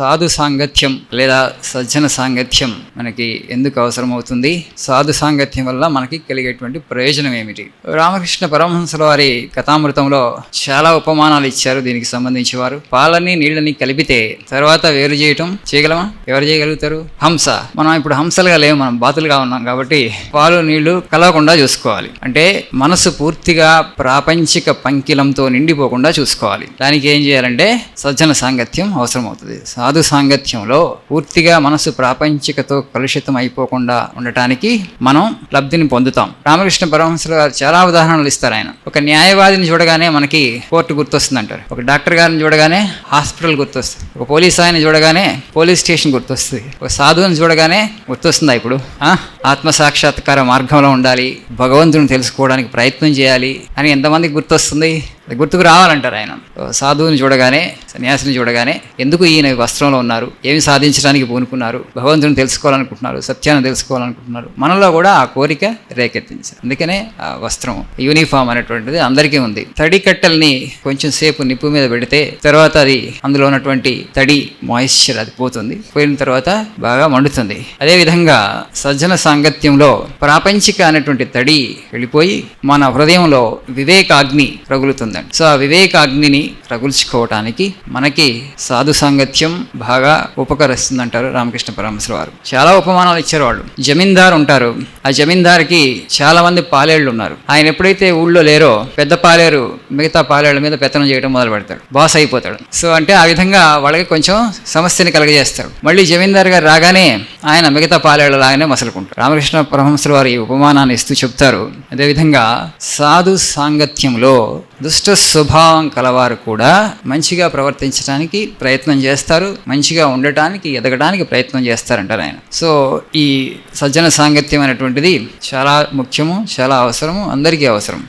సాధు సాంగత్యం లేదా సజ్జన సాంగత్యం మనకి ఎందుకు అవసరమవుతుంది? సాధు సాంగత్యం వల్ల మనకి కలిగేటువంటి ప్రయోజనం ఏమిటి? రామకృష్ణ పరమహంసల వారి కథామృతంలో చాలా ఉపమానాలు ఇచ్చారు దీనికి సంబంధించి వారు. పాలని నీళ్ళని కలిపితే తర్వాత వేరు చేయటం చేయగలమా? ఎవరు చేయగలుగుతారు? హంస. మనం ఇప్పుడు హంసలుగా లేవు మనం బాతులుగా ఉన్నాం కాబట్టి పాలు నీళ్ళు కలవకుండా చూసుకోవాలి. అంటే మనసు పూర్తిగా ప్రాపంచిక పంకిలంతో నిండిపోకుండా చూసుకోవాలి. దానికి ఏం చేయాలంటే సజ్జన సాంగత్యం అవసరమవుతుంది. సాధు సాంగత్యంలో పూర్తిగా మనసు ప్రాపంచికతో కలుషితం అయిపోకుండా ఉండటానికి మనం లబ్ధిని పొందుతాం. రామకృష్ణ పరమహంసులు గారు చాలా ఉదాహరణలు ఇస్తారు ఆయన. ఒక న్యాయవాదిని చూడగానే మనకి కోర్టు గుర్తొస్తుంది అంటారు ఒక డాక్టర్ గారిని చూడగానే హాస్పిటల్ గుర్తొస్తుంది. ఒక పోలీస్ ఆయన చూడగానే పోలీస్ స్టేషన్ గుర్తొస్తుంది. ఒక సాధువుని చూడగానే గుర్తొస్తుందా ఇప్పుడు? ఆ? ఆత్మ సాక్షాత్కార మార్గంలో ఉండాలి. భగవంతుని తెలుసుకోవడానికి ప్రయత్నం చేయాలి అని ఎంతమందికి గుర్తొస్తుంది? గుర్తుకు రావాలంటారు ఆయన. సాధువుని చూడగానే సన్యాసిని చూడగానే ఎందుకు ఈయన వస్త్రంలో ఉన్నారు? ఏమి సాధించడానికి పూనుకున్నారు? భగవంతుని తెలుసుకోవాలనుకుంటున్నారు సత్యాన్ని తెలుసుకోవాలనుకుంటున్నారు? మనలో కూడా ఆ కోరిక రేకెత్తించారు. అందుకనే ఆ వస్త్రం యూనిఫామ్ అనేటువంటిది అందరికీ ఉంది. తడి కట్టెల్ని కొంచెం సేపు నిప్పు మీద పెడితే తర్వాత అది అందులో ఉన్నటువంటి తడి మాయిశ్చర్ అది పోతుంది. పోయిన తర్వాత బాగా మండుతుంది. అదేవిధంగా సజ్జన సాంగత్యంలో ప్రాపంచిక అనేటువంటి తడి వెళ్ళిపోయి మన హృదయంలో వివేకాగ్ని రగులుతుందండి సో ఆ వివేకాగ్నిని రగుల్చుకోవటానికి మనకి సాధు సాంగత్యం బాగా ఉపకరిస్తుంది అంటారు రామకృష్ణ పరమశ్వర వారు. చాలా ఉపమానాలు ఇచ్చారు వాళ్ళు. జమీందారు ఉంటారు. ఆ జమీందారుకి చాలా మంది పాలేళ్ళు ఉన్నారు. ఆయన ఎప్పుడైతే ఊళ్ళో లేరో పెద్ద పాలేరు మిగతా పాలేళ్ళ మీద పెత్తనం చేయడం మొదలు పెడతాడు. బాస్ అయిపోతాడు. సో అంటే ఆ విధంగా వాళ్ళకి కొంచెం సమస్యని కలగజేస్తాడు. మళ్ళీ జమీందారు గారు రాగానే ఆయన మిగతా పాలేళ్ళ లాగానే మసలుకుంటారు. రామకృష్ణ పరమహంసల వారి ఈ ఉపమానాన్ని ఇస్తూ చెప్తారు. అదేవిధంగా సాధు సాంగత్యంలో దుష్ట స్వభావం కలవారు కూడా మంచిగా ప్రవర్తించడానికి ప్రయత్నం చేస్తారు మంచిగా ఉండటానికి ఎదగడానికి ప్రయత్నం చేస్తారంటారు ఆయన. సో ఈ సజ్జన సాంగత్యం అనేటువంటిది చాలా ముఖ్యము చాలా అవసరము అందరికీ అవసరం